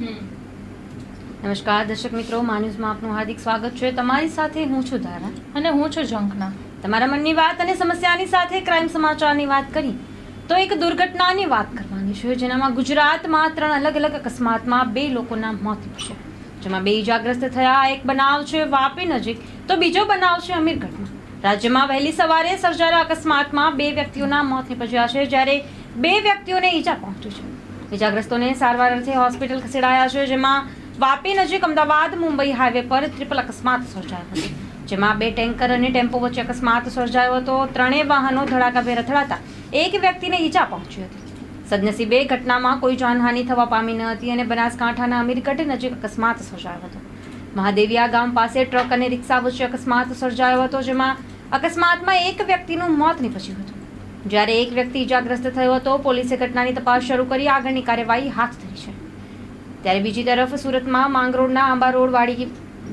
નમસ્કાર દર્શક મિત્રો માન્યુઝમાં આપનું હાર્દિક સ્વાગત છે. તમારી સાથે હું છું ધારા. અને હું છું ઝંખના તમારા મનની વાત અને સમસ્યાની સાથે ક્રાઇમ સમાચારની વાત કરી તો એક દુર્ઘટનાની વાત કરવાની છે જેનામાં ગુજરાતમાં ત્રણ અલગ અલગ અકસ્માતમાં બે લોકોના મોત છે જેમાં બે ઇજાગ્રસ્ત થયા એક બનાવ છે વાપી નજીક તો બીજો બનાવ છે અમીરગઢમાં. રાજ્યમાં વહેલી સવારે સર્જાયેલા અકસ્માતમાં બે વ્યક્તિઓના મોત નીપજ્યા છે જ્યારે બે વ્યક્તિઓને ઈજા પહોંચી છે. ઇજાગ્રસ્તોને સારવાર અર્થે હોસ્પિટલ ખસેડાયા છે, જેમાં વાપી નજીક અમદાવાદ, મુંબઈ હાઈવે પર ટ્રિપલ અકસ્માત સર્જાયો હતો. જેમાં બે ટેન્કર અને ટેમ્પો વચ્ચે અકસ્માત સર્જાયો હતો. ત્રણેય વાહનો ધડાકાભેર અથડાતા એક વ્યક્તિને ઈજા પહોંચી હતી. સદનસીબે ઘટનામાં કોઈ જાનહાનિ થવા પામી ન હતી અને બનાસકાંઠાના અમીરગઢ નજીક અકસ્માત સર્જાયો હતો. મહાદેવિયા ગામ પાસે ટ્રક અને રિક્ષા વચ્ચે અકસ્માત સર્જાયો હતો, જેમાં અકસ્માતમાં એક વ્યક્તિનું મોત નીપજ્યું હતું. જ્યારે એક વ્યક્તિ ઈજાગ્રસ્ત થયો હતો, પોલીસે ઘટનાની તપાસ શરૂ કરી, આગળની કાર્યવાહી હાથ ધરી છે. ત્યારે બીજી તરફ સુરતમાં માંગરોળના આંબા રોડ વાડી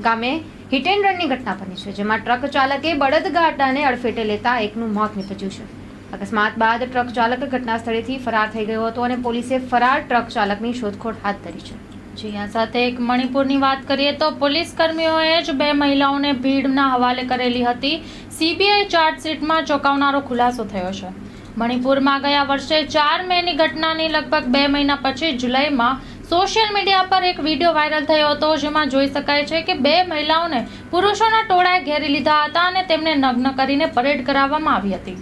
ગામે હિટ એન્ડ રનની ઘટના બની છે, જેમાં ટ્રક ચાલકે બળદગાડાને અડફેટે લેતા એકનું મોત નીપજ્યું છે. અકસ્માત બાદ ટ્રક ચાલક ઘટના સ્થળેથી ફરાર થઈ ગયો હતો અને પોલીસે ફરાર ટ્રક ચાલકની શોધખોળ હાથ ધરી છે. જી, આ સાથે એક મણિપુરની વાત કરીએ તો પોલીસ કર્મીઓએ જ બે મહિલાઓને ભીડના હવાલે કરેલી હતી. સીબીઆઈ ચાર્જશીટમાં ચોંકાવનારો ખુલાસો થયો છે. મણિપુરમાં ગયા વર્ષે ચાર મેની ઘટનાની લગભગ બે મહિના પછી જુલાઈમાં સોશિયલ મીડિયા પર એક વીડિયો વાયરલ થયો હતો, જેમાં જોઈ શકાય છે કે બે મહિલાઓને પુરુષોના ટોળાએ ઘેરી લીધા હતા અને તેમને નગ્ન કરીને પરેડ કરાવવામાં આવી હતી.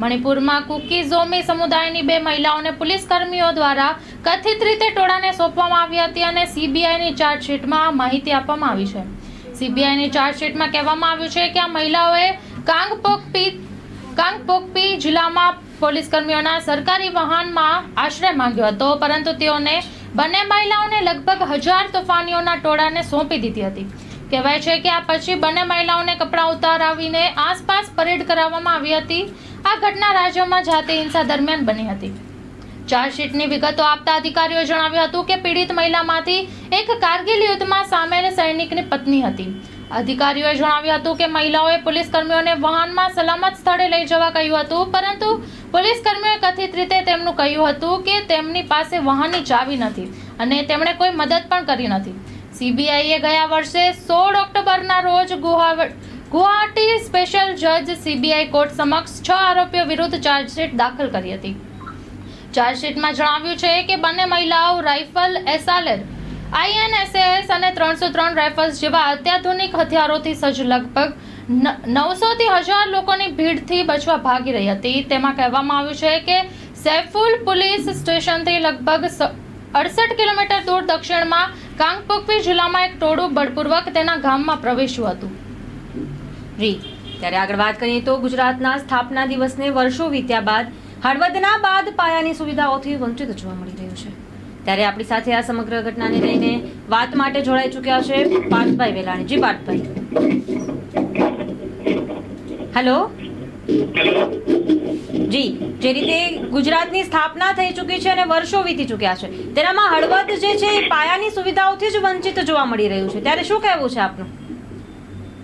મણિપુરમાં કુકી ઝોમી સમુદાયની બે મહિલાઓને પોલીસ કર્મીઓ દ્વારા કથિત રીતે ટોળાને સોંપવામાં આવી હતી અને સીબીઆઈની ચાર્જશીટમાં માહિતી આપવામાં આવી છે. સીબીઆઈની ચાર્જશીટમાં કહેવામાં આવ્યું છે કે આ મહિલાઓએ કાંગપોકપી કાંગપોકપી જિલ્લામાં પોલીસ કર્મીઓના સરકારી વાહનમાં આશ્રય માંગ્યો હતો, પરંતુ તેઓને બંને મહિલાઓને લગભગ હજાર તોફાનીઓના ટોળાને સોંપી દીધી હતી. કહેવાય છે કે આ પછી બંને મહિલાઓને કપડાં ઉતારાવીને આસપાસ પરેડ કરાવવામાં આવી હતી. આ ઘટના રાજ્યમાં જાતિ હિંસા દરમિયાન બની હતી. ચાર્જશીટની વિગતો આપતા અધિકારીઓએ જણાવ્યું હતું કે પીડિત મહિલામાંથી એક કારગિલ યુદ્ધમાં સામેલ સૈનિકની પત્ની હતી. અધિકારીઓએ જણાવ્યું હતું કે મહિલાઓએ પોલીસ કર્મીઓને વાહનમાં સલામત સ્થળે લઈ જવા કહ્યું હતું, પરંતુ પોલીસ કર્મીઓએ કથિત રીતે તેમનું કહ્યું હતું કે તેમની પાસે વાહનની ચાવી નથી અને તેમણે કોઈ મદદ પણ કરી નથી. સીબીઆઈએ ગયા વર્ષે સોળ ઓક્ટોબરના રોજ ગુવાહાટી સ્પેશિયલ જજ સીબીઆઈ કોર્ટ સમક્ષ છ આરોપીઓ વિરુદ્ધ ચાર્જશીટ દાખલ કરી હતી. ચાર્જશીટમાં જણાવ્યું છે કે બંને મહિલાઓ રાઇફલ એસઆલએર આઈએનએસએસ અને ત્રણસો ત્રણ રાઇફલ્સ જેવા અત્યાધુનિક હથિયારોથી સજ્જ લગભગ નવસોથી હજાર લોકોની ભીડથી બચવા ભાગી રહી હતી. તેમાં કહેવામાં આવ્યું છે કે સૈફુલ પોલીસ સ્ટેશનથી લગભગ અડસઠ કિલોમીટર દૂર દક્ષિણમાં કાંગપોકપી જિલ્લામાં એક ટોળું બળપૂર્વક તેના ગામમાં પ્રવેશ્યું હતું. રી. ત્યારે આગળ વાત કરીએ તો ગુજરાતના સ્થાપના દિવસને વર્ષો વીત્યા બાદ હળવદના બાદ પાયાની સુવિધાઓથી વંચિત જોવા મળી રહ્યું છે. ત્યારે આપણી સાથે આ સમગ્ર ઘટનાને લઈને વાત માટે જોડાઈ ચૂક્યા છે પાર્થભાઈ વેલાણી. જી પાર્થભાઈ. હેલો જી, જે રીતે ગુજરાતની સ્થાપના થઈ ચૂકી છે અને વર્ષો વીતી ચૂક્યા છે. તેનામાં હળવદ જે છે એ પાયાની સુવિધાઓથી જ વંચિત જોવા મળી રહ્યું છે. ત્યારે શું કહેવું છે આપનું?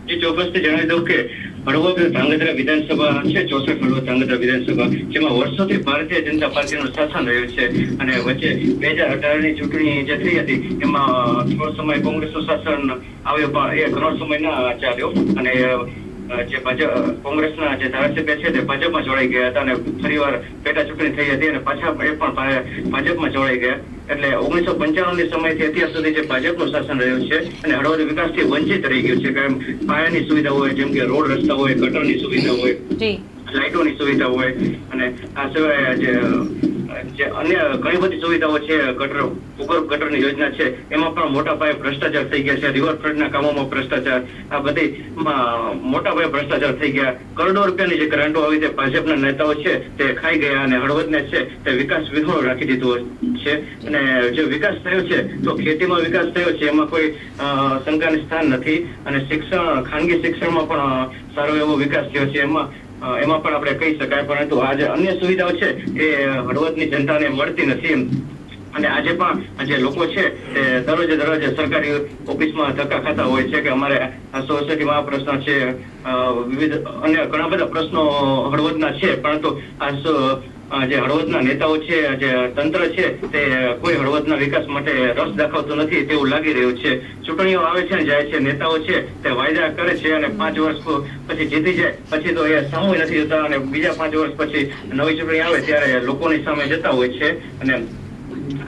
જે, ચોક્કસથી જણાવી દઉં કે હળવદ ધાંગધ્રા વિધાનસભા છે, ચોસઠ હળવદ ધાંગધ્રા વિધાનસભા, જેમાં વર્ષોથી ભારતીય જનતા પાર્ટીનું શાસન રહ્યું છે અને વચ્ચે બે હજાર અઢારની ચૂંટણી જે થઈ હતી, એમાં થોડો સમય કોંગ્રેસનું શાસન આવ્યો પણ એ ઘણો સમય ના ચાલ્યો અને જે ભાજપ કોંગ્રેસના જે ધારાસભ્ય છે તે ભાજપમાં જોડાઈ ગયા હતા અને ફરીવાર પેટા ચૂંટણી થઈ હતી અને પાછા એ પણ ભાજપમાં જોડાઈ ગયા. એટલે ઓગણીસો પંચાણું ની સમયથી અત્યાર સુધી જે ભાજપનું શાસન રહ્યું છે અને હળવદ વિકાસથી વંચિત રહી ગયું છે કારણ પાયાની સુવિધા હોય જેમ કે રોડ રસ્તા હોય ગટરની સુવિધા હોય લાઇટોની સુવિધા હોય અને આ સિવાય જે જે અન્ય ઘણી બધી સુવિધાઓ છે, ગટર ભૂગર્ભ ગટરની યોજના છે. એમાં પણ મોટા પાયે ભ્રષ્ટાચાર થઈ ગયા છે. રિવરફ્રન્ટના કામોમાં ભ્રષ્ટાચાર, આ બધી મોટા પાયે ભ્રષ્ટાચાર થઈ ગયા. કરોડો રૂપિયાની જે ગ્રાન્ટો આવી તે ભાજપના નેતાઓ છે, તે ખાઈ ગયા અને હળવદને છે, તે વિકાસ વિધોળ રાખી દીધો છે. અને જે વિકાસ થયો છે, તો ખેતીમાં વિકાસ થયો છે. એમાં કોઈ શંકાનું સ્થાન નથી. અને શિક્ષણ, ખાનગી શિક્ષણમાં પણ સારો એવો વિકાસ થયો છે. એમાં એમાં પણ આપણે કહી શકાય, પરંતુ આજે અન્ય સુવિધાઓ છે એ હળવદની જનતાને મળતી નથી એમ. અને આજે પણ જે લોકો છે તે દરરોજે દરરોજ સરકારી ઓફિસમાં ધક્કા ખાતા હોય છે કે અમારે સોસાયટીમાં આ પ્રશ્ન છે વિવિધ અન્ય ઘણા બધા પ્રશ્નો હળવદના છે, પરંતુ આ જે હળવદના નેતાઓ છે જે તંત્ર છે તે કોઈ હળવદના વિકાસ માટે રસ દાખવતું નથી તેવું લાગી રહ્યું છે. ચૂંટણીઓ આવે છે જાય છે નેતાઓ છે તે વાયદા કરે છે અને પાંચ વર્ષ પછી જીતી જાય પછી તો એ સામું નથી જતા અને બીજા પાંચ વર્ષ પછી નવી ચૂંટણી આવે ત્યારે લોકોની સામે જતા હોય છે. અને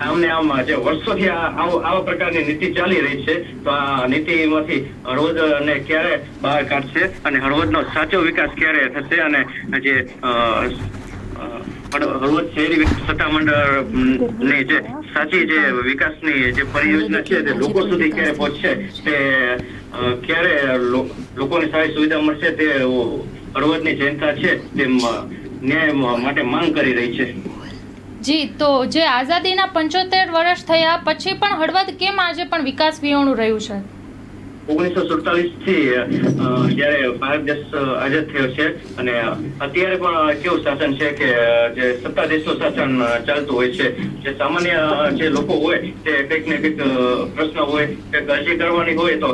આમને આમ જે વર્ષોથી આવો- પ્રકારની નીતિ ચાલી રહી છે તો આ નીતિમાંથી હળવદને ક્યારે બહાર કાઢશે અને હળવદનો સાચો વિકાસ ક્યારે થશે અને જે અ, હળવદ શહેરી સત્તામંડળની જે સાચી જે વિકાસની જે પરિયોજના છે તે લોકો સુધી ક્યારે પહોંચશે તે ક્યારે લોકોને સારી સુવિધા મળશે તે હળવદની જનતા છે તે ન્યાય માટે માંગ કરી રહી છે. જી, તો જે આઝાદીના પંચોતેર વર્ષ થયા, પછી પણ હળવદ કેમ આજે પણ વિકાસ વિહોણું રહ્યું છે? ઓગણીસો સુડતાલીસથી જયારે ભારત દેશ આઝાદ થયો છે અને અત્યારે પણ કેવું શાસન છે કે જે સત્તાધીશનું શાસન ચાલતું હોય છે, જે સામાન્ય જે લોકો હોય તે કંઈક ને કંઈક પ્રશ્ન હોય કે અરજી કરવાની હોય તો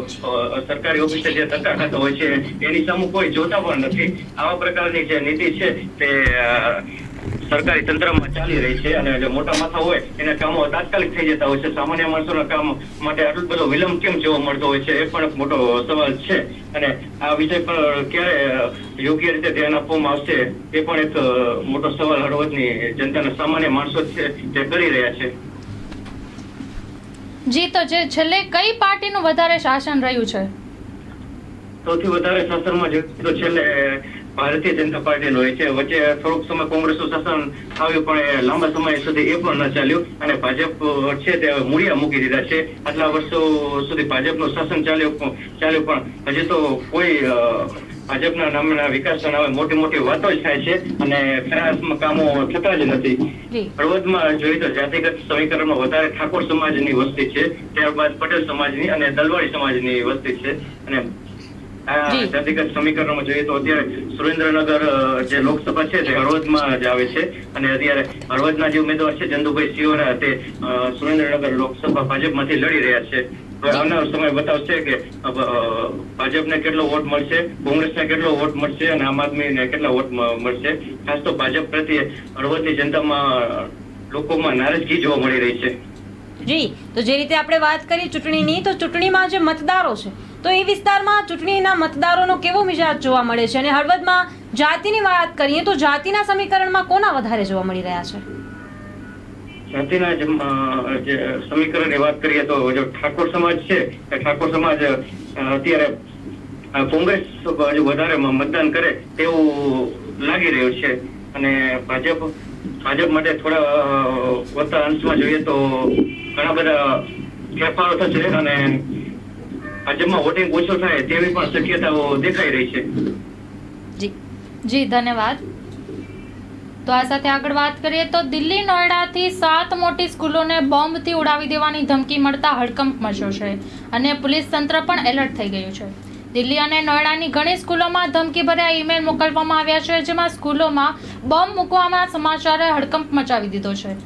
સરકારી ઓફિસે જે ધક્કા ખાતા હોય છે, એની સામે કોઈ જોતા પણ નથી. આવા પ્રકારની જે નીતિ છે તે સરકારી તંત્રમાં ચાલી રહી છે અને જે મોટા માથા હોય એના કામો તાત્કાલિક થઈ જતા હોય છે. સામાન્ય માણસોના કામ માટે આટલો બધો વિલંબ કેમ જોવા મળતો હોય છે એ પણ એક મોટો સવાલ છે. અને આ વિષય પર ક્યારે યોગ્ય રીતે ધ્યાન આપવામાં આવશે એ પણ એક મોટો સવાલ હળવદની જનતાના સામાન્ય માણસો છે જે કરી રહ્યા છે. જી તો જે છેલ્લે કઈ પાર્ટીનું વધારે શાસન રહ્યું છે? સૌથી વધારે શાસનમાં તો છેલ્લે ભારતીય જનતા પાર્ટીનું હોય છે. વચ્ચે થોડોક સમય કોંગ્રેસનું શાસન આવ્યું પણ એ લાંબા સમય સુધી એ પણ ન ચાલ્યું અને ભાજપ છે તે મૂળિયા મૂકી દીધા છે. આટલા વર્ષો સુધી ભાજપનું શાસન ચાલ્યું ચાલ્યું પણ હજી તો કોઈ ભાજપના નામના વિકાસના નામે મોટી મોટી વાતો જ થાય છે અને ખરા કામો થતા જ નથી. હળવદમાં જોઈએ તો જાતિગત સમીકરણમાં વધારે ઠાકોર સમાજની વસ્તી છે. ત્યારબાદ પટેલ સમાજની અને દલવાડી સમાજની વસ્તી છે. અને. જાતિગત સમીકરણમાં જોઈએ તો અત્યારે સુરેન્દ્રનગર જે લોકસભા છે તે હળવદમાં જ આવે છે. અને અત્યારે હળવદના જે ઉમેદવાર છે ચંદુભાઈ સિંહોરા તે સુરેન્દ્રનગર લોકસભા ભાજપમાંથી લડી રહ્યા છે. આવનારો સમય બતાવશે કે ભાજપને કેટલો વોટ મળશે કોંગ્રેસને કેટલો વોટ મળશે અને આમ આદમીને કેટલા વોટ મળશે. ખાસ તો ભાજપ પ્રત્યે હળવદની જનતામાં લોકોમાં નારાજગી જોવા મળી રહી છે. જી. તો જે રીતે આપણે વાત કરી ચૂંટણીની તો ચૂંટણીમાં જે મતદારો છે તો એ વિસ્તારમાં ચૂંટણીના મતદારોનો કેવો મિજાજ જોવા મળે છે? અને હળવદમાં જાતિની વાત કરીએ તો જાતિના સમીકરણમાં કોના વધારે જોવા મળી રહ્યા છે? જાતિના જે, સમીકરણની વાત કરીએ તો જો ઠાકોર સમાજ છે ઠાકોર સમાજ અત્યારે કોંગ્રેસ વધારે મતદાન કરે તેવું લાગી રહ્યું છે. અને ભાજપ ભાજપ માટે થોડા વધતા અંશમાં જોઈએ તો ઘણા બધા ફેરફારો થશે અને ભાજપમાં વોટિંગ ઓછો થાય તેવી પણ શક્યતાઓ દેખાઈ રહી છે. જી. જી, ધન્યવાદ. તો આ સાથે આગળ વાત કરીએ તો દિલ્હી નોઈડાથી સાત મોટી સ્કૂલોને બોમ્બથી ઉડાવી દેવાની ધમકી મળતા હડકંપ મચ્યો છે અને પોલીસ તંત્ર પણ એલર્ટ થઈ ગયું છે. દિલ્હી અને નોઈડાની ઘણી સ્કૂલોમાં ધમકીભર્યા ઈમેલ મોકલવામાં આવ્યા છે, જેમાં સ્કૂલોમાં બોમ્બ મૂકવાના સમાચારે હડકંપ મચાવી દીધો છે.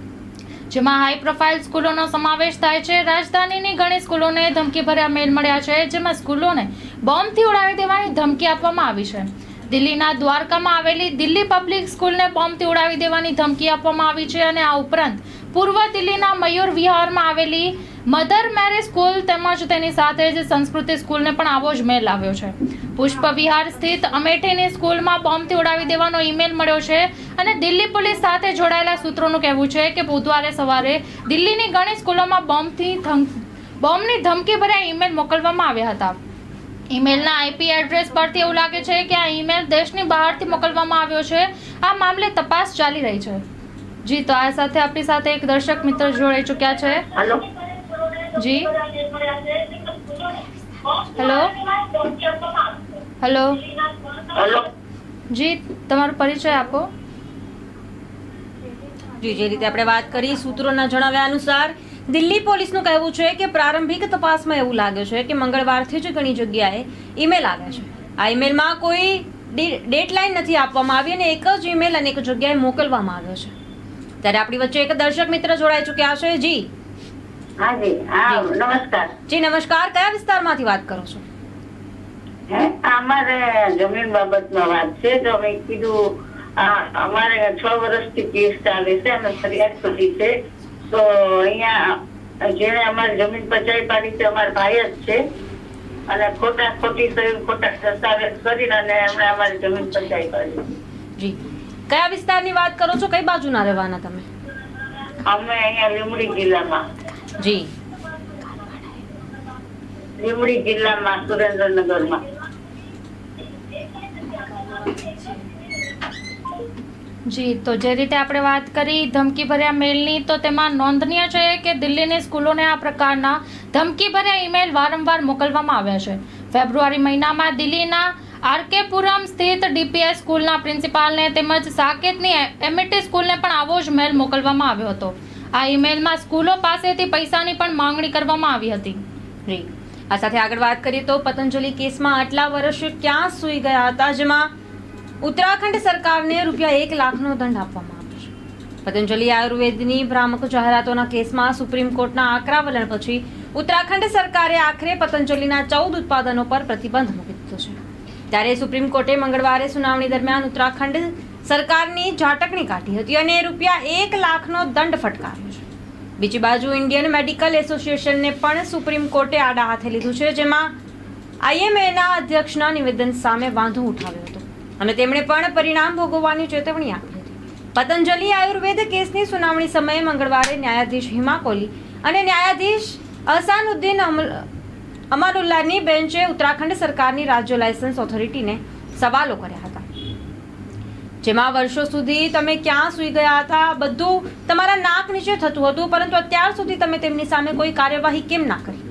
જેમાં હાઈ પ્રોફાઇલ સ્કૂલોનો સમાવેશ થાય છે. રાજધાનીની ઘણી સ્કૂલોને ધમકીભર્યા મેલ મળ્યા છે, જેમાં સ્કૂલોને બોમ્બથી ઉડાવી દેવાની ધમકી આપવામાં આવી છે. દિલ્હીના દ્વારકામાં આવેલી દિલ્હી પબ્લિક સ્કૂલને બોમ્બથી ઉડાવી દેવાની ધમકી આપવામાં આવી છે અને આ ઉપરાંત પૂર્વ દિલ્હીના મયુર વિહારમાં આવેલી મધર મેરી સ્કૂલ તેમજ તેની સાથે જ સંસ્કૃતિ સ્કૂલને પણ આવો જ મેલ આવ્યો છે. પુષ્પ વિહાર સ્થિત અમેઠીની સ્કૂલમાં બોમ્બથી ઉડાવી દેવાનો ઈમેલ મળ્યો છે અને દિલ્હી પોલીસ સાથે જોડાયેલા સૂત્રોનું કહેવું છે કે બુધવારે સવારે દિલ્હીની ઘણી સ્કૂલોમાં બોમ્બથી બોમ્બની ધમકી ભર્યા ઈમેલ મોકલવામાં આવ્યા હતા. ઈમેલના આઈપી એડ્રેસ પરથી એવું લાગે છે કે આ ઈમેલ દેશની બહારથી મોકલવામાં આવ્યો છે. આ મામલે તપાસ ચાલી રહી છે. જી તો આ સાથે આપણી સાથે એક દર્શક મિત્ર જોડાઈ ચૂક્યા છે. હલો. જી. હેલો. હેલો. હલો. જી તમારો પરિચય આપો. જી જે રીતે આપણે વાત કરી સૂત્રોના જણાવ્યા અનુસાર દિલ્હી પોલીસનું કહેવું છે કે પ્રારંભિક તપાસમાં એવું લાગે છે કે મંગળવારથી જ ઘણી જગ્યાએ ઈમેલ આવ્યા છે. આ ઈમેલમાં કોઈ ડેડલાઇન નથી આપવામાં આવી અને એક જ ઈમેલ અનેક જગ્યાએ મોકલવામાં આવ્યો છે. ત્યારે આપણી વચ્ચે એક દર્શક મિત્ર જોડાઈ ચૂક્યા છે. જી. હા જી. નમસ્કાર. જી નમસ્કાર. કયા વિસ્તારમાંથી વાત કરો છો? હે અમારે જમીન બાબતમાં વાત છે. તો અમે કીધું અમારે છ વર્ષથી કેસ ચાલે છે. અમે ફરિયાદ કરી છે. તો અહીંયા જેને અમારી જમીન પચાવી પાડી છે અમારા ભાઈ જ છે. અને ખોટા ખોટી સહી ખોટા દસ્તાવેજ કરીને અને એમણે અમારી જમીન પચાવી પાડી. જી. કયા વિસ્તારની વાત કરો છો? કઈ બાજુના રહેવાના તમે? અમે અહીંયા લીમડી જિલ્લામાં. જી. લીમડી જિલ્લામાં સુરેન્દ્રનગરમાં. જી, તો જે રીતે આપણે વાત કરી ધમકી ભર્યા મેલની, તો તેમાં નોંધનીય છે કે દિલ્હીની સ્કૂલોને આ પ્રકારના ધમકી ભર્યા ઈમેલ વારંવાર મોકલવામાં આવ્યા છે. ફેબ્રુઆરી મહિનામાં દિલ્હીના આરકેપુરમ સ્થિત ડીપીએસ સ્કૂલના પ્રિન્સિપાલને તેમજ સાકેતની એમએટી સ્કૂલને પણ આવો જ મેલ મોકલવામાં આવ્યો હતો. આ ઈમેલમાં સ્કૂલો પાસેથી પૈસાની પણ માંગણી કરવામાં આવી હતી. આ સાથે આગળ વાત કરીએ તો પતંજલિ કેસમાં આટલા વર્ષ ક્યાં સૂઈ ગયા હતા? જેમાં ઉત્તરાખંડ સરકારને રૂપિયા એક લાખનો દંડ આપવામાં આવ્યો છે. પતંજલિ આયુર્વેદની ભ્રામક જાહેરાતોના કેસમાં સુપ્રીમ કોર્ટના આકરા વલણ પછી ઉત્તરાખંડ સરકારે આખરે પતંજલિના ચૌદ ઉત્પાદનો પર પ્રતિબંધ મૂકી દીધો છે. ત્યારે સુપ્રીમ કોર્ટે મંગળવારે સુનાવણી દરમિયાન ઉત્તરાખંડ સરકારની ઝાટકણી કાઢી હતી અને રૂપિયા એક લાખનો દંડ ફટકાર્યો છે. બીજી બાજુ ઇન્ડિયન મેડિકલ એસોસિએશનને પણ સુપ્રીમ કોર્ટે આડા હાથે લીધું છે, જેમાં આઈએમએના અધ્યક્ષના નિવેદન સામે વાંધો ઉઠાવ્યો હતો. અને તેમણે પણ પરિણામ ભોગવવાની ચેતવણી આપી હતી. પતંજલિ આયુર્વેદ કેસની સુનાવણી સમયે મંગળવારે ન્યાયાધીશ હિમા કોહલી અને ન્યાયાધીશ અહસાનુદ્દીન અમાનુલ્લાની બેન્ચે ઉત્તરાખંડ સરકારની રાજ્ય લાયસન્સ ઓથોરિટીને સવાલો કર્યા હતા. જેમાં વર્ષો સુધી તમે ક્યાં સૂઈ ગયા હતા બધું તમારા નાક નીચે થતું હતું, પરંતુ અત્યાર સુધી તમે તેમની સામે કોઈ કાર્યવાહી કેમ ના કરી?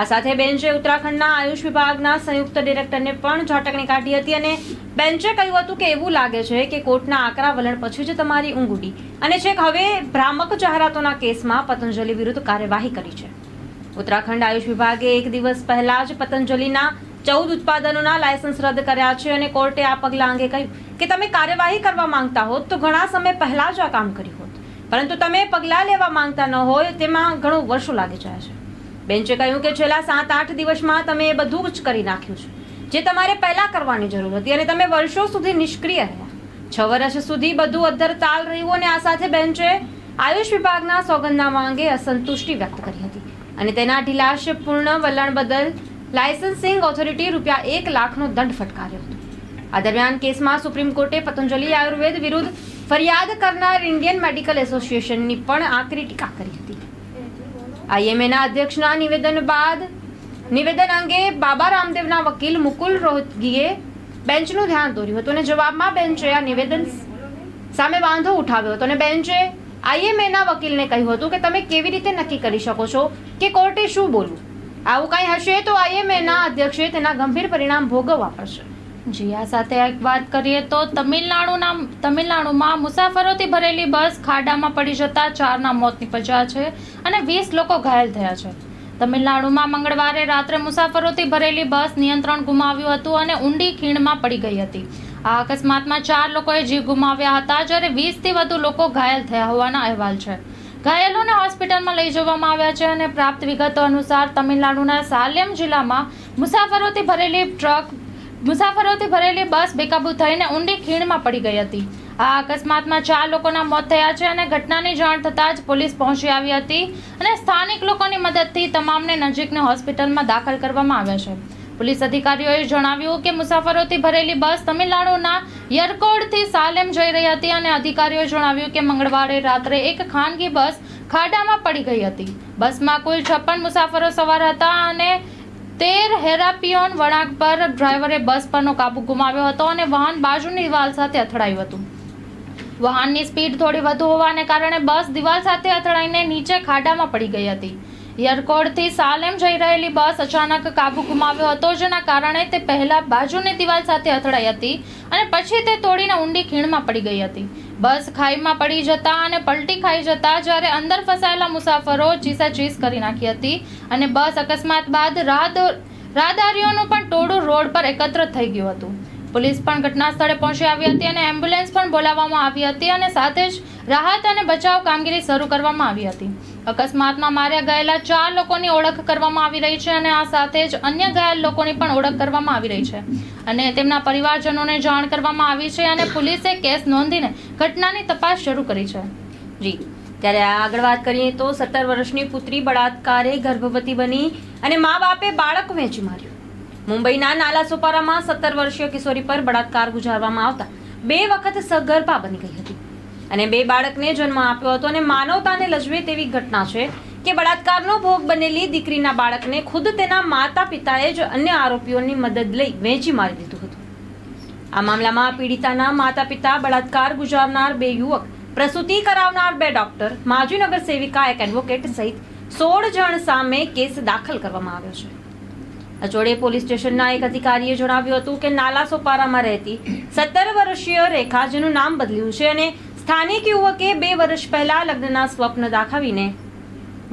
આ સાથે બેન્ચે ઉત્તરાખંડના આયુષ વિભાગના સંયુક્ત ડિરેક્ટરને પણ ઝાટકણી કાઢી હતી અને બેન્ચે કહ્યું હતું કે એવું લાગે છે કે કોર્ટના આકરા વલણ પછી જ તમારી ઊંઘ ઉડી અને છેક હવે ભ્રામક જાહેરાતોના કેસમાં પતંજલિ વિરુદ્ધ કાર્યવાહી કરી છે. ઉત્તરાખંડ આયુષ વિભાગે એક દિવસ પહેલા જ પતંજલિના ચૌદ ઉત્પાદનોના લાયસન્સ રદ કર્યા છે અને કોર્ટે આ પગલા અંગે કહ્યું કે તમે કાર્યવાહી કરવા માંગતા હોત તો ઘણા સમય પહેલા જ આ કામ કર્યું હોત. પરંતુ તમે પગલાં લેવા માંગતા ન હોય તેમાં ઘણું વર્ષો લાગી જાય છે. બેન્ચે કહ્યું કે છેલ્લા સાત આઠ દિવસમાં તમે એ બધું જ કરી નાખ્યું છે. જે તમારે પહેલાં કરવાની જરૂર હતી અને તમે વર્ષો સુધી નિષ્ક્રિય રહ્યા. છ વર્ષ સુધી બધું અધ્ધર તાલ રહ્યું અને આ સાથે બેન્ચે આયુષ વિભાગના સોગંદનામા અંગે અસંતુષ્ટિ વ્યક્ત કરી હતી. અને તેના ઢીલાશપૂર્ણ વલણ બદલ લાયસન્સિંગ ઓથોરિટી રૂપિયા એક લાખનો દંડ ફટકાર્યો હતો. આ દરમિયાન કેસમાં સુપ્રીમ કોર્ટે પતંજલિ આયુર્વેદ વિરુદ્ધ ફરિયાદ કરનાર ઇન્ડિયન મેડિકલ એસોસિએશનની પણ આકરી ટીકા કરી હતી. આઈએમએના અધ્યક્ષના નિવેદન બાદ નિવેદન અંગે બાબા રામદેવના વકીલ મુકુલ રોહતગીએ બેન્ચનું ધ્યાન દોર્યું હતું અને જવાબમાં બેન્ચે આ નિવેદન સામે વાંધો ઉઠાવ્યો હતો અને બેન્ચે આઈએમએના વકીલને કહ્યું હતું કે તમે કેવી રીતે નક્કી કરી શકો છો કે કોર્ટે શું બોલવું? આવું કંઈ હશે તો આઈએમએના અધ્યક્ષે તેના ગંભીર પરિણામ ભોગવવા પડશે. જી સાથે એક વાત કરીએ તો તમિલનાડુના તમિલનાડુમાં મુસાફરોથી ભરેલી બસ ખાડામાં પડી જતા ચારના મોત નિપજ્યા છે અને વીસ લોકો ઘાયલ થયા છે. તમિલનાડુમાં મંગળવારે રાત્રે મુસાફરોથી ભરેલી બસ નિયંત્રણ ગુમાવ્યું હતું અને ઊંડી ખીણમાં પડી ગઈ હતી. આ અકસ્માતમાં ચાર લોકોએ જીવ ગુમાવ્યા હતા, જ્યારે વીસથી વધુ લોકો ઘાયલ થયા હોવાના અહેવાલ છે. ઘાયલોને હોસ્પિટલમાં લઈ જવામાં આવ્યા છે અને પ્રાપ્ત વિગતો અનુસાર તમિલનાડુના સાલેમ જિલ્લામાં મુસાફરોથી ભરેલી ટ્રક મુસાફરોથી ભરેલી બસ બેકાબૂ થઈને ઊંડી ખીણમાં પડી ગઈ હતી. આ અકસ્માતમાં ચાર લોકોના મોત થયા છે અને ઘટનાની જાણ થતાં જ પોલીસ પહોંચી આવી હતી અને સ્થાનિક લોકોની મદદથી તમામને નજીકની હોસ્પિટલમાં દાખલ કરવામાં આવ્યા છે. પોલીસ અધિકારીઓએ જણાવ્યું કે મુસાફરોથી ભરેલી બસ તમિલનાડુના યરકોડથી સાલેમ જઈ રહી હતી અને અધિકારીઓએ જણાવ્યું કે મંગળવારે રાત્રે એક ખાનગી બસ ખાડામાં પડી ગઈ હતી. બસમાં કુલ છપ્પન મુસાફરો સવાર હતા અને તેર હેરાપિયોન વળાંક પર ડ્રાઈવરે બસ પરનો કાબુ ગુમાવ્યો હતો અને વાહન બાજુની દિવાલ સાથે અથડાયું હતું. વાહનની સ્પીડ થોડી વધુ હોવાને કારણે બસ દિવાલ સાથે અથડાઈને નીચે ખાડામાં પડી ગઈ હતી. યરકોડથી સાલેમ જઈ રહેલી બસ અચાનક કાબુ ગુમાવ્યો હતો, જેના કારણે તે પહેલા બાજુની દિવાલ સાથે અથડાઈ હતી અને પછી તે તોડીને ઊંડી ખીણમાં પડી ગઈ હતી. બસ ખાઈમાં પડી જતા અને પલટી ખાઈ જતા જ્યારે અંદર ફસાયેલા મુસાફરો ચીસાચીસ કરી નાખી હતી અને બસ અકસ્માત બાદ રાહદ રાહદારીઓનું પણ ટોળું રોડ પર એકત્ર થઈ ગયું હતું. પોલીસ પણ ઘટના સ્થળે પહોંચી આવી હતી અને એમ્બ્યુલન્સ પણ બોલાવવામાં આવી હતી અને સાથે જ રાહત અને બચાવ કામગીરી શરૂ કરવામાં આવી હતી. અકસ્માતમાં માર્યા ગયેલા ચાર લોકોની ઓળખ કરવામાં આવી રહી છે અને આ સાથે જ અન્ય ઘાયલ લોકોની પણ ઓળખ કરવામાં આવી રહી છે. અને તેમના પરિવારજનોને જાણ કરવામાં આવી છે અને પોલીસે કેસ નોંધીને ઘટનાની તપાસ શરૂ કરી છે. જી, ત્યારે આગળ વાત કરીએ તો સત્તર વર્ષની પુત્રી બળાત્કારે ગર્ભવતી બની અને મા બાપે બાળક વેચી માર્યું. મુંબઈના નાલા સોપારામાં સત્તર વર્ષીય કિશોરી પર બળાત્કાર ગુજારવામાં આવતા બે વખત સગર્ભા બની ગઈ હતી. અને બે બાળકને જન્મ આપ્યો હતો અને માનવતાને લજવે તેવી ઘટના છે કે બળાત્કારનો ભોગ બનેલી દીકરીના બાળકને ખુદ તેના માતા પિતાએ જ અન્ય આરોપીઓની મદદ લઈ વેચી મારી દીધું હતું. આ મામલામાં પીડિતાના માતા પિતા બળાત્કાર ગુજારનાર બે યુવક, પ્રસૂતિ કરાવનાર બે ડોક્ટર, માજી નગર સેવિકા એક એડવોકેટ સહિત સોળ જણ સામે કેસ દાખલ કરવામાં આવ્યો છે. અચોડે પોલીસ સ્ટેશનના એક અધિકારીએ જણાવ્યું હતું કે નાલા સોપારામાં રહેતી સત્તર વર્ષીય રેખા, જેનું નામ બદલ્યું છે અને સ્થાનિક યુવકે બે વર્ષ પહેલા લગ્નના સ્વપ્ન દાખવીને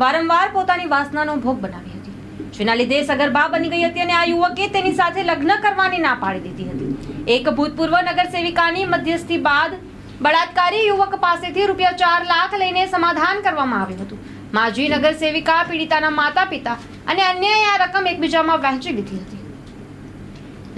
વારંવાર પોતાની વાસનાનો ભોગ બનાવી હતી, જેના લીધે સગર્ભા બની ગઈ હતી અને આ યુવકે તેની સાથે લગ્ન કરવાની ના પાડી દીધી હતી. એક ભૂતપૂર્વ નગર સેવિકાની મધ્યસ્થી બાદ બળાત્કારી યુવક પાસેથી રૂપિયા ચાર લાખ લઈને સમાધાન કરવામાં આવ્યું હતું. માજી નગર સેવિકા પીડિતાના માતા પિતા અને અન્યએ આ રકમ એકબીજામાં વહેંચી દીધી હતી.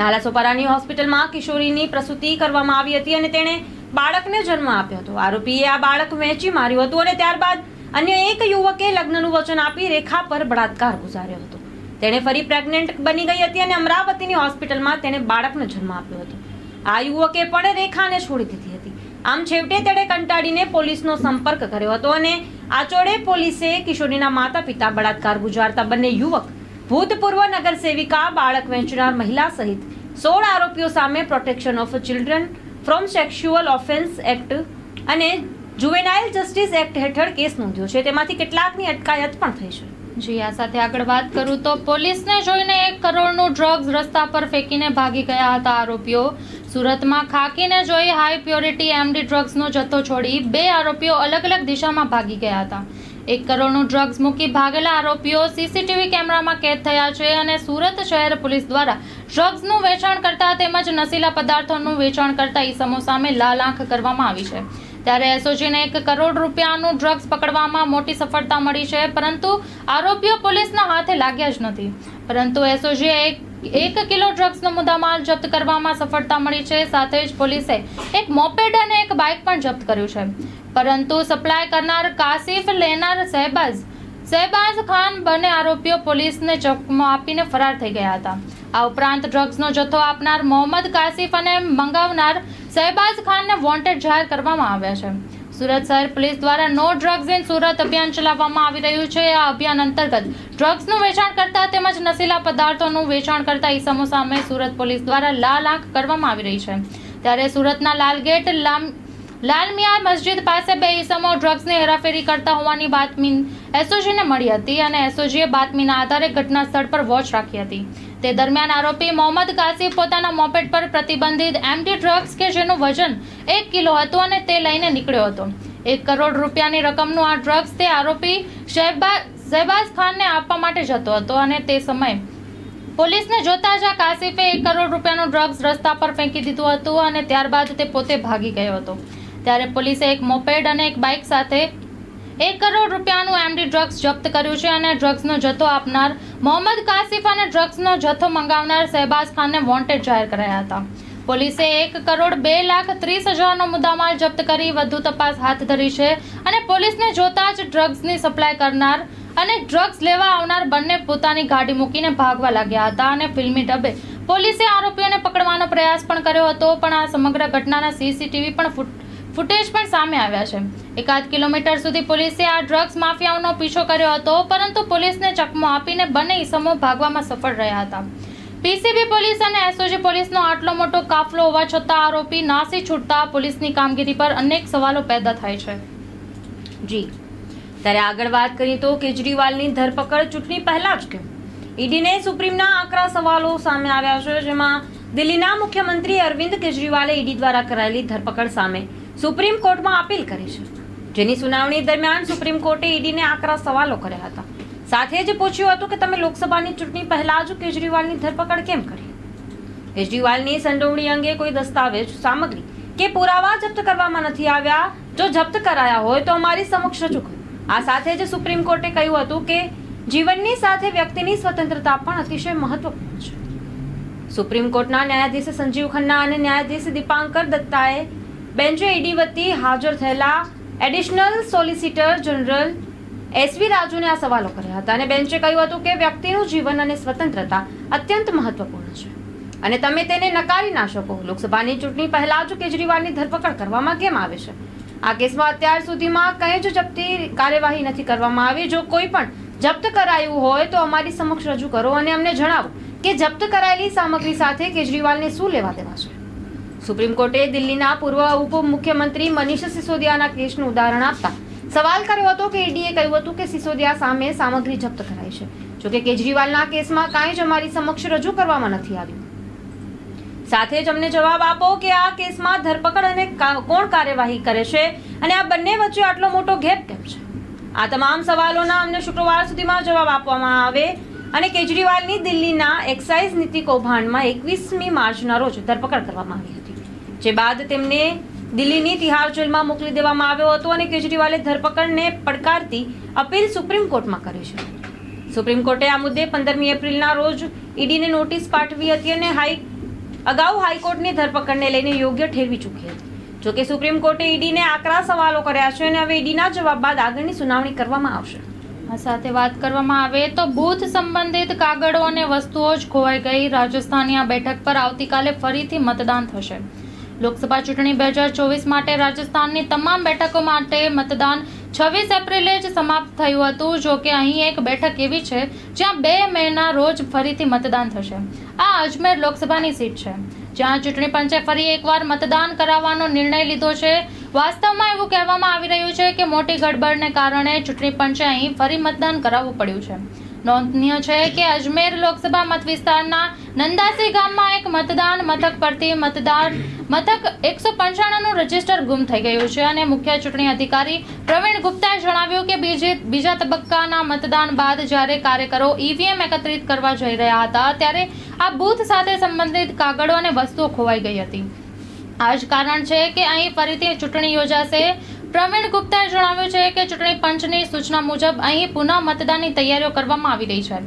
નાલાસોપારાની હોસ્પિટલમાં કિશોરીની પ્રસૂતિ કરવામાં આવી હતી અને તેણે બાળકને જન્મ આપ્યો હતો. આરોપીએ આ બાળક વેચી માર્યું હતું અને ત્યારબાદ અન્ય એક યુવકે લગ્નનું વચન આપી રેખા પર બળાત્કાર ગુજાર્યો હતો. તેણે ફરી પ્રેગ્નેન્ટ બની ગઈ હતી અને અમરાવતીની હોસ્પિટલમાં તેણે બાળકને જન્મ આપ્યો હતો. આ યુવકે પણ રેખાને છોડી દીધી હતી. આમ છેવટે તેણે કંટાળીને પોલીસનો સંપર્ક કર્યો હતો અને આચોડે પોલીસે કિશોરીના માતા પિતા બળાત્કાર ગુજારતા બંને યુવક ભૂતપૂર્વ નગર સેવિકા બાળક વેચનાર મહિલા સહિત સોળ આરોપીઓ સામે protection of children from sexual offence act અને જુવેનાઇલ જસ્ટિસ એક્ટ હેઠળ કેસ નોંધ્યો છે. તેમાંથી કેટલાકની અટકાયત પણ થઈ છે. જી, આ સાથે આગળ વાત કરું તો પોલીસને જોઈને એક કરોડનું ડ્રગ્સ રસ્તા પર ફેંકીને ભાગી ગયા હતા આરોપીઓ. સુરતમાં ખાકીને જોઈ હાઈ પ્યોરિટી એમડી ડ્રગ્સનો જથ્થો છોડી બે આરોપીઓ અલગ અલગ દિશામાં ભાગી ગયા હતા. એક કરોડનું ડ્રગ્સ મૂકી ભાગેલા આરોપીઓ સીસીટીવી કેમેરામાં કેદ થયા છે અને સુરત શહેર પોલીસ દ્વારા ડ્રગ્સનું વેચાણ કરતા તેમજ નશીલા પદાર્થોનું વેચાણ કરતા ઈસમો સામે લાલ આંખ કરવામાં આવી છે. ત્યારે એસઓજીને એક કરોડ રૂપિયાનું ડ્રગ્સ પકડવામાં મોટી સફળતા મળી છે, પરંતુ આરોપીઓ પોલીસના હાથે લાગ્યા જ નથી. પરંતુ એસઓજીએ એક એક કિલો ડ્રગ્સનો મુદ્દામાલ જપ્ત કરવામાં સફળતા મળી છે, સાથે જ પોલીસે એક મોપેડ અને એક બાઇક પણ જપ્ત કર્યું છે. પરંતુ સપ્લાય કરનાર કાસિફ લેનાર શહેબાઝ. શહેબાઝ ખાન બંને આરોપીઓ પોલીસને ચકમો આપીને ફરાર થઈ ગયા હતા. આ ઉપરાંત ડ્રગ્સનો જથ્થો આપનાર મોહમ્મદ કાસિફ અને મંગાવનાર શહેબાઝ ખાનને વોન્ટેડ જાહેર કરવામાં આવ્યા છે. સુરત શહેર પોલીસ દ્વારા નો ડ્રગ્સ ઇન સુરત અભિયાન ચલાવવામાં આવી રહ્યું છે. આ અભિયાન અંતર્ગત ડ્રગ્સનું વેચાણ કરતા તેમજ નશીલા પદાર્થોનું વેચાણ કરતા ઈસમો સામે સુરત પોલીસ દ્વારા લાલ આંખ કરવામાં આવી રહી છે. ત્યારે સુરતના લાલગેટ લામ લાલમિયા મસ્જિદ પાસે બે ઈસમો ડ્રગ્સની હેરાફેરી કરતા હોવાની બાતમી એસઓજીને મળી હતી અને એસઓજીએ બાતમીના આધારે ઘટના સ્થળ પર વોચ રાખી હતી. તે દરમિયાન આરોપી મોહમ્મદ કાસિફ પોતાના મોપેટ પર પ્રતિબંધિત એમડી ડ્રગ્સ કે જેનું વજન એક કિલો હતું અને તે લઈને નીકળ્યો હતો. એક કરોડ રૂપિયાની રકમનું આ ડ્રગ્સ તે આરોપી શહેબા શહેબાઝ ખાનને આપવા માટે જતો હતો અને તે સમયે પોલીસને જોતા જ આ કાસિફે એક કરોડ રૂપિયાનું ડ્રગ્સ રસ્તા પર ફેંકી દીધું હતું અને ત્યારબાદ તે પોતે ભાગી ગયો હતો. ત્યારે પોલીસે એક મોપેડ અને એક બાઇક સાથે એક કરોડ રૂપિયાનું એમડી ડ્રગ્સ જપ્ત કર્યું છે અને ડ્રગ્સનો જથ્થો આપનાર મોહમ્મદ કાસિફ અને ડ્રગ્સનો જથ્થો મંગાવનાર શહેબાઝ ખાનને વોન્ટેડ જાહેર કરાયા હતા. પોલીસે એક કરોડ બે લાખ ત્રીસ હજારનો મુદ્દામાલ જપ્ત કરી વધુ તપાસ હાથ ધરી છે અને પોલીસને જોતા જ ડ્રગ્સની સપ્લાય કરનાર અને ડ્રગ્સ લેવા આવનાર બંને પોતાની ગાડી મૂકીને ભાગવા લાગ્યા હતા અને ફિલ્મી ઢબે પોલીસે આરોપીઓને પકડવાનો પ્રયાસ પણ કર્યો હતો, પણ આ સમગ્ર ઘટનાના સીસીટીવી પણ ફૂટ ફૂટેજ પણ સામે આવ્યા છે. એકાદ કિલોમીટર સુધી પોલીસે આ ડ્રગ્સ માફિયાઓનો પીછો કર્યો હતો, પરંતુ પોલીસને ચકમો આપીને બંને ઇસમો ભાગવામાં સફળ રહ્યા હતા. પીસીબી પોલીસ અને એસઓજી પોલીસનો આટલો મોટો કાફલો હોવા છતાં આરોપી નાસી છૂટતા પોલીસની કામગીરી પર અનેક સવાલો પેદા થાય છે. જી. ત્યારે આગળ વાત કરીએ તો કેજરીવાલની ધરપકડ ચૂંટણી પહેલા જ કેમ? ઈડીને સુપ્રીમના આકરા સવાલો સામે આવ્યા છે, જેમાં દિલ્હીના મુખ્યમંત્રી અરવિંદ કેજરીવાલે ઈડી દ્વારા કરાયેલી ધરપકડ સામે સુપ્રીમ કોર્ટમાં અપીલ કરી છે. જેની સુનાવણી દરમિયાન સુપ્રીમ કોર્ટે ઈડીને આકરા સવાલો કર્યા હતા. સાથે જ પૂછ્યું હતું કે તમે લોકસભાની ચૂંટણી પહેલા જ કેજરીવાલની ધરપકડ કેમ કરી? કેજરીવાલની સંડોવણી અંગે કોઈ દસ્તાવેજ, સામગ્રી કે પુરાવા જપ્ત કરવામાં નથી આવ્યા? જો જપ્ત કરાયા હોય તો અમારી સમક્ષ રજૂ કરો. આ સાથે જ સુપ્રીમ કોર્ટે કહ્યું હતું કે જીવનની સાથે વ્યક્તિની સ્વતંત્રતા પણ અતિશય મહત્વપૂર્ણ છે. સુપ્રીમ કોર્ટના ન્યાયાધીશ સંજીવ ખન્ના અને ન્યાયાધીશ દીપાંકર દત્તાએ બેન્ચે ઈડી વતી હાજર થયેલા એડિશનલ સોલિસિટર જનરલ એસવી રાજુને આ સવાલો કર્યા હતા અને બેન્ચે કહ્યું હતું કે વ્યક્તિનું જીવન અને સ્વતંત્રતા અત્યંત મહત્વપૂર્ણ છે. અને તમે તેને નકારી ના શકો. લોકસભાની ચૂંટણી પહેલા જ કેજરીવાલની ધરપકડ કરવામાં કેમ આવે છે? આ કેસમાં અત્યાર સુધીમાં કંઈ જ જપ્તી કાર્યવાહી નથી કરવામાં આવી. જો કોઈ પણ જપ્ત કરાયું હોય તો અમારી સમક્ષ રજૂ કરો અને અમને જણાવો કે જપ્ત કરાયેલી સામગ્રી સાથે કેજરીવાલને શું લેવા દેવા છે? સુપ્રીમ કોર્ટે દિલ્હીના પૂર્વ ઉપ મુખ્યમંત્રી મનીષ સિસોદિયાના કેસનું ઉદાહરણ આપતા સવાલ કર્યો હતો કે ઈડીએ કહ્યું હતું કે સિસોદિયા સામે સામગ્રી જપ્ત કરાઈ છે. જોકે કેજરીવાલના કેસમાં કાંઈ જ અમારી સમક્ષ રજૂ કરવામાં નથી આવ્યું. સાથે જ અમને જવાબ આપો કે આ કેસમાં ધરપકડ અને કોણ કાર્યવાહી કરે છે અને આ બંને વચ્ચે આટલો મોટો ગેપ કેમ છે? આ તમામ સવાલોના અમને શુક્રવાર સુધીમાં જવાબ આપવામાં આવે અને કેજરીવાલની દિલ્હીના એક્સાઇઝ નીતિ કૌભાંડમાં એકવીસમી માર્ચના રોજ ધરપકડ કરવામાં આવી હતી. જે બાદ તેમને દિલ્હીની તિહાર જેલમાં મોકલી દેવામાં આવ્યો હતો અને કેજરીવાલે ધરપકડને પડકારતી અપીલ સુપ્રીમ કોર્ટમાં કરી છે. સુપ્રીમ કોર્ટે આ મુદ્દે પંદરમી એપ્રિલના રોજ ઈડીને નોટિસ પાઠવી હતી અને હાઈ અગાઉ હાઈકોર્ટની ધરપકડને લઈને યોગ્ય ઠેરવી ચૂકી હતી. જોકે સુપ્રીમ કોર્ટે ઈડીને આકરા સવાલો કર્યા છે અને હવે ઈડીના જવાબ બાદ આગળની સુનાવણી કરવામાં આવશે. આ સાથે વાત કરવામાં આવે તો બૂથ સંબંધિત કાગળો અને વસ્તુઓ જ ખોવાઈ ગઈ. રાજસ્થાનની આ બેઠક પર આવતીકાલે ફરીથી મતદાન થશે. લોકસભા ચૂંટણી બે હજાર ચોવીસ માટે રાજસ્થાનની તમામ બેઠકો માટે મતદાન છવ્વીસ એપ્રિલે જ સમાપ્ત થયું હતું. જો કે અહીં એક બેઠક એવી છે, જ્યાં બે મેના રોજ ફરીથી મતદાન થશે. આ અજમેર લોકસભાની સીટ છે. જ્યાં ચૂંટણી પંચે ફરી એકવાર મતદાન કરાવવાનો નિર્ણય લીધો છે. વાસ્તવમાં એવું કહેવામાં આવી રહ્યું છે કે મોટી ગડબડને કારણે ચૂંટણી પંચે અહીં ફરી મતદાન કરાવવું પડ્યું છે. નોંધનીય છે કે અજમેર લોકસભા મત વિસ્તારના નંદાસી ગામમાં એક મતદાન મથક પરથી મતદાન મથક એકસો પંચાણુંનું રજિસ્ટર ગુમ થઈ ગયું છે અને મુખ્ય ચૂંટણી અધિકારી પ્રવીણ ગુપ્તાએ જણાવ્યું કે બીજી બીજા તબક્કાના મતદાન બાદ જ્યારે કાર્યકરો ઈવીએમ એકત્રિત કરવા જઈ રહ્યા હતા, ત્યારે આ બૂથ સાથે સંબંધિત કાગળો અને વસ્તુઓ ખોવાઈ ગઈ હતી. આ જ કારણ છે કે અહીં ફરીથી ચૂંટણી યોજાશે. પ્રવીણ ગુપ્તાએ જણાવ્યું છે કે ચૂંટણી પંચની સૂચના મુજબ અહીં પુનઃ મતદાનની તૈયારીઓ કરવામાં આવી રહી છે.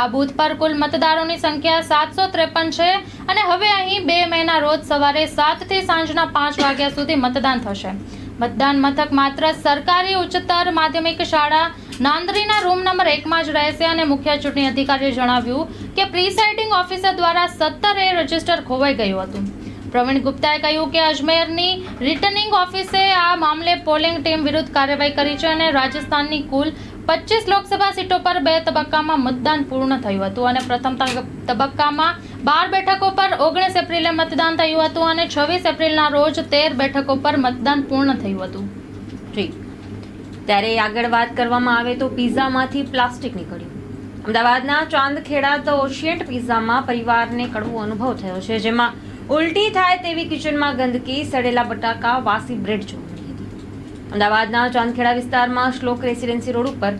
આ બૂથ પર કુલ મતદારોની સંખ્યા સાતસો ત્રેપન છે અને હવે અહીં બે મહિના રોજ સવારે સાતથી સાંજના પાંચ વાગ્યા સુધી મતદાન થશે. મતદાન મથક માત્ર સરકારી ઉચ્ચતર માધ્યમિક શાળા, નાંદરીના રૂમ નંબર એકમાં જ રહેશે અને મુખ્ય ચૂંટણી અધિકારીએ જણાવ્યું કે પ્રિસાઇડિંગ ઓફિસર દ્વારા સત્તર એ રજિસ્ટર ખોવાઈ ગયું હતું. પ્રવીણ ગુપ્તાએ કહ્યું કે અજમેરની રિટર્નિંગ ઓફિસે આ મામલે પોલિંગ ટીમ વિરુદ્ધ કાર્યવાહી કરી છે અને રાજસ્થાનની કુલ પચીસ લોકસભા સીટો પર બે તબક્કામાં મતદાન પૂર્ણ થયું હતું અને પ્રથમ તબક્કામાં બાર બેઠકો પર ઓગણીસ એપ્રિલે મતદાન થયું હતું અને છવ્વીસ એપ્રિલના રોજ તેર બેઠકો પર મતદાન પૂર્ણ થયું હતું. જી ત્યારે આગળ વાત કરવામાં આવે તો પિઝામાંથી પ્લાસ્ટિક નીકળ્યું. અમદાવાદના ચાંદખેડા ધ ઓશિયન્ટ પિઝામાં પરિવારને કડવો અનુભવ થયો છે, જેમાં ઉલટી થાય તેવી કિચનમાં ગંદકી, સડેલા બટાકા, વાસી બ્રેડ મળી હતી અમદાવાદના ચાંદખેડા વિસ્તારમાં શ્લોક રેસિડેન્સી રોડ ઉપર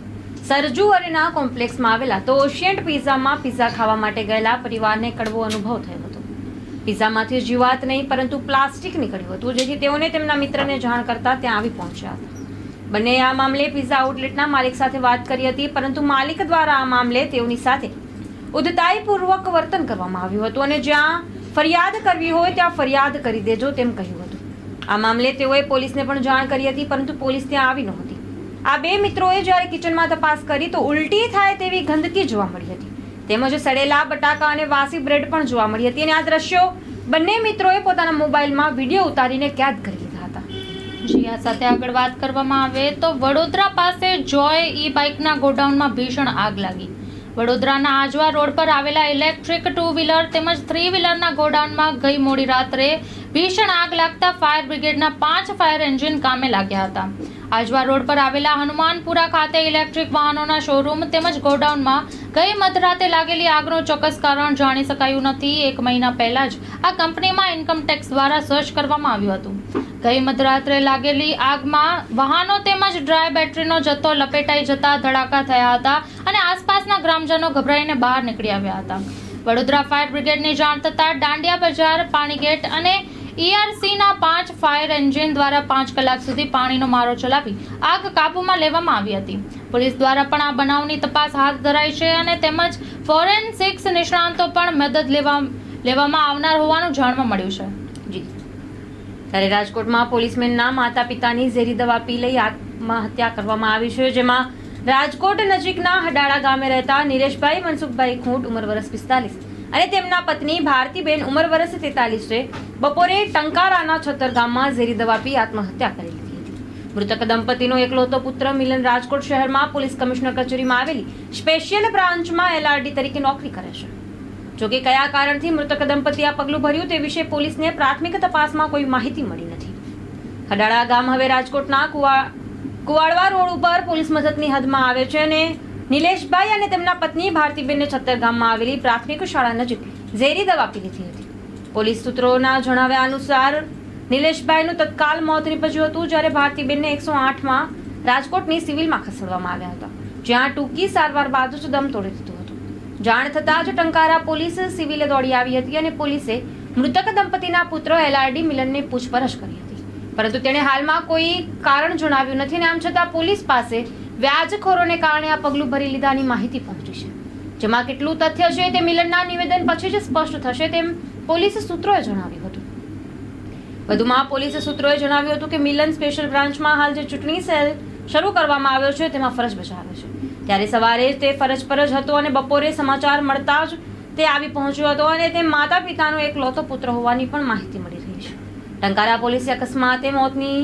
સરજુ અરેના કોમ્પ્લેક્સમાં આવેલા તો ઓશિયન્ટ પિઝામાં પિઝા ખાવા માટે ગયેલા પરિવારને કડવો અનુભવ થયો હતો. પિઝામાંથી જીવાત નહીં, પરંતુ પ્લાસ્ટિક નીકળ્યું હતું, જેથી તેઓને તેમના મિત્રને જાણ કરતા ત્યાં આવી પહોંચ્યા હતા. બંને આ મામલે પિઝા આઉટલેટના માલિક સાથે વાત કરી હતી, પરંતુ માલિક દ્વારા આ મામલે તેઓની સાથે ઉદ્ધતાઈપૂર્વક વર્તન કરવામાં આવ્યું હતું અને જ્યાં ફરિયાદ કરવી હોય ત્યાં ફરિયાદ કરી દેજો તેમ કહ્યું હતું. આ મામલે તેઓએ પોલીસને પણ જાણ કરી હતી, પરંતુ પોલીસ ત્યાં આવી નહોતી. આ બે મિત્રોએ જ્યારે કિચનમાં તપાસ કરી તો ઉલટી થાય તેવી ગંદકી જોવા મળી હતી. તેમજ સડેલા, બટાકા અને વાસી બ્રેડ પણ જોવા મળી હતી અને આ દ્રશ્યો બંને મિત્રોએ પોતાના મોબાઈલમાં વીડિયો ઉતારીને કેદ કરી લીધા હતા. જી, આ સાથે આગળ વાત કરવામાં આવે તો વડોદરા પાસે જોય ઈ બાઇકના ગોડાઉનમાં ભીષણ આગ લાગી. વડોદરાના આજવા રોડ પર આવેલા ઇલેક્ટ્રિક ટુ વ્હીલર તેમજ થ્રી વ્હીલરના ગોડાઉનમાં ગઈ મોડી રાત્રે ભીષણ આગ લાગતા ફાયર બ્રિગેડના પાંચ ફાયર એન્જિન કામે લાગ્યા હતા. આજવા રોડ પર આવેલા હનુમાનપુરા ખાતે ઇલેક્ટ્રિક વાહનોના શોરૂમ તેમજ ગોડાઉનમાં ગઈ મધરાતે લાગેલી આગનું ચોક્કસ કારણ જાણી શકાયું નથી. એક મહિના પહેલા જ આ કંપનીમાં ઇન્કમ ટેક્સ દ્વારા સર્ચ કરવામાં આવ્યું હતું. ગઈ મધરાત્રે લાગેલી આગમાં વાહનો તેમજ ડ્રાય બેટરીનો જથ્થો લપેટાઈ જતા ધડાકા થયા હતા અને આસપાસના ગ્રામજનો ગભરાઈને બહાર નીકળી આવ્યા હતા. વડોદરા ફાયર બ્રિગેડની જાણ થતાં દાંડિયા બજાર, પાણીગેટ અને ઈઆરસીના પાંચ ફાયર એન્જિન દ્વારા પાંચ કલાક સુધી પાણીનો મારો ચલાવી આગ કાબૂમાં લેવામાં આવી હતી. પોલીસ દ્વારા પણ આ બનાવની તપાસ હાથ ધરાઈ છે અને તેમજ ફોરેન્સિક્સ નિષ્ણાંતો પણ મદદ લેવા લેવામાં આવનાર હોવાનું જાણવા મળ્યું છે. જી. ત્યારે રાજકોટમાં પોલીસમેનના માતા પિતાની ઝેરી દવા પી લઈ આત્મહત્યા કરવામાં આવી છે, જેમાં રાજકોટ નજીકના હડાળા ગામે રહેતા નિરેશભાઈ મનસુખભાઈ ખૂંટ ઉંમર વર્ષ પિસ્તાલીસ. અને તેમના પત્ની ભારતીબેન ઉંમર વર્ષ તેતાલીસે બપોરે ટંકારાના છતર ગામમાં ઝેરી દવા પી આત્મહત્યા કરી લીધી. મૃતક દંપતીનો એકલોતો પુત્ર મિલન રાજકોટ શહેરમાં પોલીસ કમિશનર કચેરીમાં આવેલી સ્પેશિયલ બ્રાન્ચમાં એલઆરડી તરીકે નોકરી કરે છે. જોકે કયા કારણથી મૃતક દંપતી આ પગલું ભર્યું તે વિશે પોલીસને પ્રાથમિક તપાસમાં કોઈ માહિતી મળી નથી. ખડાળા ગામ હવે રાજકોટના કુવા કુવાડવા રોડ ઉપર પોલીસ મથકની હદમાં આવે છે અને નિલેશભાઈ અને તેમના પત્ની ભારતીબેનને છત્તર ગામમાં આવેલી પ્રાથમિક શાળા નજીક ઝેરી દવા પી લીધી હતી. પોલીસ સૂત્રોના જણાવ્યા અનુસાર, નિલેશભાઈનું તત્કાલ મોત નીપજ્યું હતું જ્યારે ભારતીબેનને એકસો આઠમાં રાજકોટની સિવિલમાં ખસેડવામાં આવ્યા હતા, જ્યાં ટૂંકી સારવાર બાદ જ દમ તોડી દીધો હતો. જાણ થતાં જ ટંકારા પોલીસ સિવિલે દોડી આવી હતી અને પોલીસે મૃતક દંપતીના પુત્ર એલઆરડી મિલનની પૂછપરછ કરી હતી. પરંતુ તેણે હાલમાં કોઈ કારણ જણાવ્યું નથી અને આમ છતાં પોલીસ પાસે વ્યાજખોરોને કારણે આ પગલું ભરી લીધાની માહિતી પહોંચી છે. જેમાં કેટલું તથ્ય છે તે મિલનના નિવેદન પછી જ સ્પષ્ટ થશે તેમ પોલીસ સૂત્રોએ જણાવ્યું હતું. વધુમાં પોલીસ સૂત્રોએ જણાવ્યું હતું કે મિલન સ્પેશિયલ બ્રાન્ચમાં હાલ જે ચૂંટણી સેલ શરૂ કરવામાં આવ્યો છે તેમાં ફરજ બજાવે છે. ત્યારે સવારે તે ફરજ પર જ હતો અને બપોરે સમાચાર મળતા જ તે આવી પહોંચ્યો હતો અને તે માતા પિતાનો એકલૌતો પુત્ર હોવાની પણ માહિતી મળી રહી છે. ટંકારા પોલીસે અકસ્માતે મોતની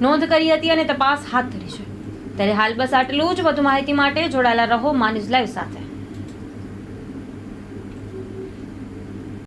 નોંધ કરી હતી અને તપાસ હાથ ધરી છે. ત્યારે હાલ બસ આટલું જ. વધુ માહિતી માટે જોડાયેલા રહો માન્યુઝ લાઈવ સાથે.